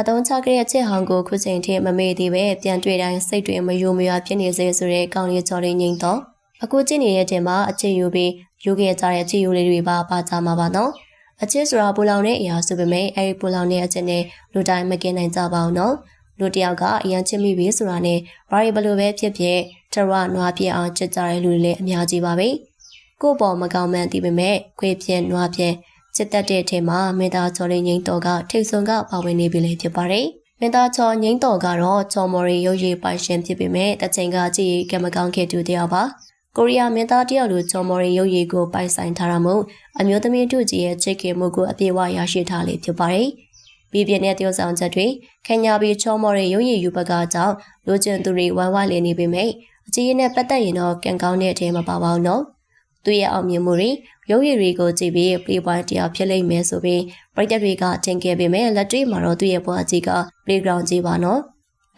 အတုံးချခဲ့တဲ့ချစ်ဟောင်ကိုခုချိန်ထိမမေ့သေးပဲပြန်တွေ့တိုင်းစိတ်တွေမယိုမရွာဖြစ်နေစေဆိုတဲ့ကောင်းလေးကြော်လေးငိမ့်တော့အခုကြည့်နေတဲ့တင်မှာအချစ်ယူပြီးယူခဲ့ကြတဲ့ချစ်ယူလေးတွေပါပါကြမှာပါနော်အချစ်ဆိုတာပူလောင်တဲ့အရာဆိုပေမဲ့အဲဒီပူလောင်တဲ့အချစ်နဲ့လူတိုင်းမကင်နိုင်ကြပါဘူးနော်လူတယောက်ကအရန်ချစ်မိပြီဆိုတာနဲ့ဘာရီဘလိုပဲဖြစ်ဖြစ်ထရနွားပြအောင်ချစ်ကြတဲ့လူတွေလည်းအများကြီးပါပဲကို့ပေါ်မကောင်းမှန်းသိပေမဲ့ခွေပြင်းနွားပြင်း ချစ်တတ်တဲ့အထက်မှာမင်းသားချော်လေးငိမ့်တော်ကထိတ်ဆုံကပါဝင်နေပြီလေဖြစ်ပါတယ်မင်းသားချော်ငိမ့်တော်ကတော့ချော်မော်ရီရုပ်ရည်ပိုင်ရှင်ဖြစ်ပေမဲ့တချိန်ကကြည့်ကမကောင်းခဲ့သူတယောက်ပါကိုရီးယားမင်းသားတယောက်လိုချော်မော်ရီရုပ်ရည်ကိုပိုင်ဆိုင်ထားတာမို့အမျိုးသမီးတို့ကြီးရဲ့ချစ်ခင်မှုကိုအပြည့်အဝရရှိထားလေဖြစ်ပါတယ်ပြည်ပြင်းတဲ့တယောက်ဆောင်ချက်တွေခင်ညာပြီးချောမော်ရဲ့ရုပ်ရည်ယူပကကြောင့်လိုချင်သူတွေဝိုင်းဝိုင်းလည်နေပေမဲ့အကြီးအနဲ့ပတ်သက်ရင်တော့ကံကောင်းတဲ့အထည်မပါပါဘူးနော် သူရဲ့အောင်မြင်မှုတွေရုပ်ရည်တွေကိုကြည့်ပြီး playboy တရားဖြစ်လိမ့်မယ်ဆိုပြီးပရိသတ်တွေကတင်ခဲ့ပေမဲ့လက်တွေ့မှာတော့သူ့ရဲ့ဘဝကြီးက playground ကြီးပါနော်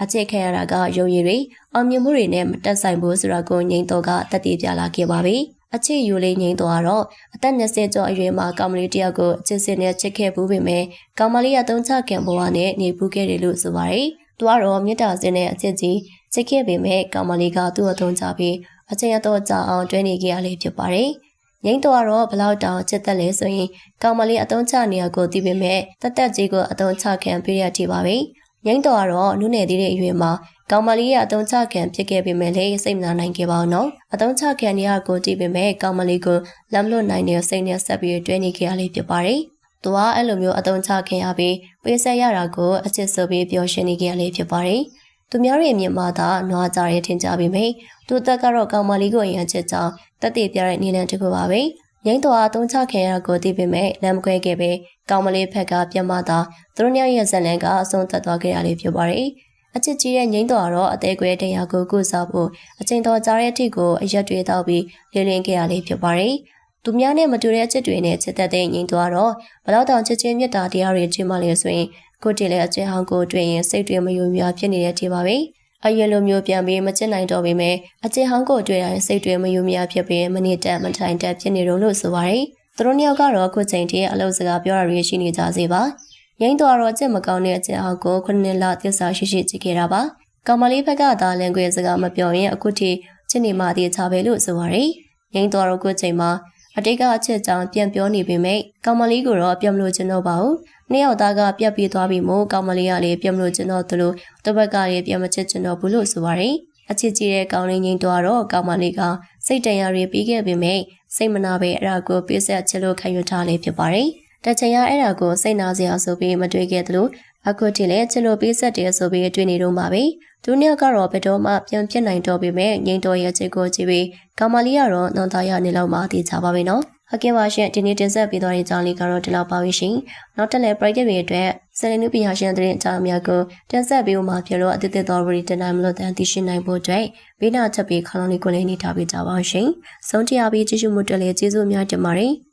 အချစ်ခဲရတာကရုပ်ရည်တွေအောင်မြင်မှုတွေနဲ့မတက်ဆိုင်ဘူးဆိုတာကိုငိမ့်တော့ကတက်တည်ပြလာခဲ့ပါပြီအချစ်ယူလေးငိမ့်တော့တော့အသက်20ကျော်အရွယ်မှာကောင်မလေးတယောက်ကိုအချစ်စင်နဲ့ချစ်ခဲ့ဘူးပေမဲ့ကောင်မလေးကတုံးချကံဘဝနဲ့နေပူးခဲ့တယ်လို့ဆိုပါတယ်။သူကတော့မေတ္တာစင်နဲ့အချစ်ကြီးချစ်ခဲ့ပေမဲ့ကောင်မလေးကသူ့အထုံးချပြီး အချင်းအတော့ကြအောင်တွဲနေကြရလေဖြစ်ပါတယ်။ငိမ့်တော့ကတော့ဘလောက်တောင်ချစ်သက်လဲဆိုရင်ကောင်မလေးအတုံးချနေရကိုသိပေမဲ့တသက်ကြီးကိုအတုံးချခံပေးရတိပါပဲ။ငိမ့်တော့ကတော့နုနယ်သေးတဲ့အရွယ်မှာကောင်မလေးရဲ့အတုံးချခံဖြစ်ခဲ့ပေမဲ့လည်းစိတ်မနာနိုင်ခဲ့ပါဘူးနော်။အတုံးချခံနေရကိုကြည့်ပေမဲ့ကောင်မလေးကိုလမ်းလွတ်နိုင်တဲ့စိတ်နဲ့ဆက်ပြီးတွဲနေခဲ့ရလေဖြစ်ပါတယ်။သူကအဲ့လိုမျိုးအတုံးချခံရပြီးပေးဆက်ရတာကိုအချစ်ဆိုပြီးပျော်ရွှင်နေခဲ့ရလေဖြစ်ပါတယ်။ သူများရဲ့အမြင်မှာသာနွားကြရဲထင်ကြပေမဲ့သူတက်ကတော့ကောင်မလေးကိုအရင်ချစ်ကြောင်းတက်တည်ပြတဲ့နေလန်တစ်ခုပါပဲ။ငိမ့်တော်အတုံးချခံရတာကိုသိပေမဲ့လမ်းမခွဲခဲ့ပဲကောင်မလေးဖက်ကပြန်မသာသူတို့ညရဲ့ဇက်လန်ကအဆုံးသတ်သွားခဲ့ရလေဖြစ်ပါတယ်။အချစ်ကြီးရဲ့ငိမ့်တော်ကတော့အသေးကွဲတရားကိုကုစားဖို့အချိန်တော်ကြားတဲ့အထိကိုအရက်တွေတောက်ပြီးလင်းလင်းခဲ့ရလေဖြစ်ပါတယ်။သူများနဲ့မတူတဲ့အချစ်တွေနဲ့ချစ်သက်တဲ့ငိမ့်တော်ကတော့ဘလောက်တောင်ချစ်ချင်းမြတ်တာတရားတွေကျင့်မှလဲဆိုရင် ကိုတည်လည်းအချင်းဟောင်းကိုတွေ့ရင်စိတ်တွေမယုံမြဖြစ်နေတဲ့ဒီပါပဲ။အရွယ်လိုမျိုးပြန်ပြီးမချစ်နိုင်တော့ပေမဲ့အချင်းဟောင်းကိုတွေ့တိုင်းစိတ်တွေမယုံမြဖြစ်ပြီးမနစ်တက်မထိုင်တက်ဖြစ်နေတော့လို့ဆိုပါရယ်။သူတို့နှစ်ယောက်ကတော့ခုချိန်ထိအလုပ်စကားပြောရရရှိနေကြစေပါ။ငိမ့်တော်တော့ကြက်မကောင်းတဲ့အချင်းဟောင်းကိုခုနှစ်လသစ္စာရှိရှိကြည့်ခဲ့တာပါ။ကောင်မလေးဘက်ကသာလင်ကွေစကားမပြောရင်အခုထိချစ်နေမှတည်ချပဲလို့ဆိုပါရယ်။ငိမ့်တော်တော့ခုချိန်မှာ အတိတ်ကအချက်ကြောင့်ပြန်ပြောနေပေမဲ့ကောင်မလေးကိုတော့ပြန်မလို့ကျွန်တော်ပါဘူး။နှစ်ယောက်သားကပြက်ပြေးသွားပြီမို့ကောင်မလေးကလည်းပြန်မလို့ကျွန်တော်တို့လိုတစ်ဘက်ကလည်းပြန်မချစ်ကျွန်တော်ဘူးလို့ဆိုပါရယ်။အချစ်ကြီးတဲ့ကောင်လေးငိမ့်တော့တော့ကောင်မလေးကစိတ်တန်ရာတွေပြီးခဲ့ပေမဲ့စိတ်မနာပဲအဲ့ဒါကိုပြည့်စက်ချစ်လို့ခံယူထားလေးဖြစ်ပါတယ်။တချင်ရအဲ့ဒါကိုစိတ်နာစရာဆိုပြီးမတွေးခဲ့သလို အခုတည်းလည်းချစ်လို့ပေးဆက်တယ်ဆိုပြီးတွေ့နေတော့ပါပဲ။ဒုညကတော့ဘယ်တော့မှပြန်ပြစ်နိုင်တော့ပေမဲ့ငိမ့်တော်ရဲ့ချစ်ကိုကြည့်ပြီးကောင်မလေးကတော့နှောင်သားရနေလောက်မှသိချပါပဲနော်။ဟုတ်ကဲ့ပါရှင်ဒီနေ့တင်ဆက်ပေးသွားတဲ့အကြောင်းလေးကတော့ဒီလောက်ပါပြီရှင်။နောက်တက်လည်း project တွေအတွက်စနေနုပညာရှင်တဲ့အကြောင်းအများကိုတင်ဆက်ပေးဦးမှာဖြစ်လို့အသစ်သစ်တော်ရီတင်နိုင်မလို့တန်သိရှိနိုင်ဖို့အတွက်ဘေးနာချက်ပြီးခလုံးလေးကိုလည်းနေထားပေးကြပါအောင်ရှင်။ဆုံးတရားပြီးကြည့်ရှုမှုတက်လည်းကျေးဇူးအများတင်ပါတယ်။